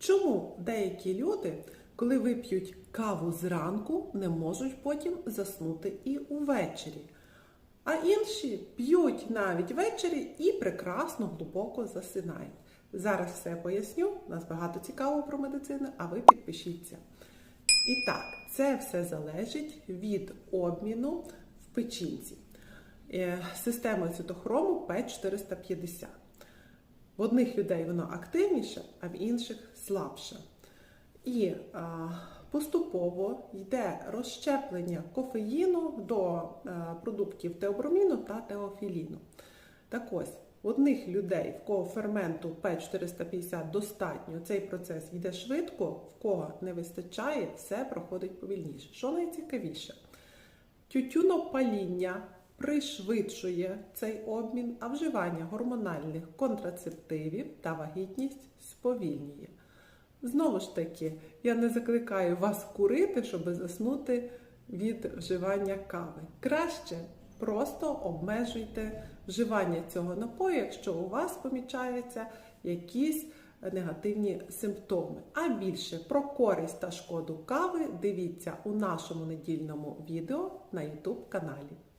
Чому деякі люди, коли вип'ють каву зранку, не можуть потім заснути і увечері? А інші п'ють навіть ввечері і прекрасно глибоко засинають. Зараз все поясню. Нас багато цікавого про медицину, а ви підпишіться. І так, це все залежить від обміну в печінці. Е, Система цитохрому П450. В одних людей воно активніше, а в інших слабше. І а, поступово йде розщеплення кофеїну до е, продуктів теоброміну та теофіліну. Так ось, в одних людей, в кого ферменту П450 достатньо, цей процес йде швидко, в кого не вистачає, все проходить повільніше. Що найцікавіше? Тютюнопаління пришвидшує цей обмін, а вживання гормональних контрацептивів та вагітність сповільнює. Знову ж таки, я не закликаю вас курити, щоб заснути від вживання кави. Краще просто обмежуйте вживання цього напою, якщо у вас помічаються якісь негативні симптоми. А більше про користь та шкоду кави дивіться у нашому недільному відео на YouTube каналі.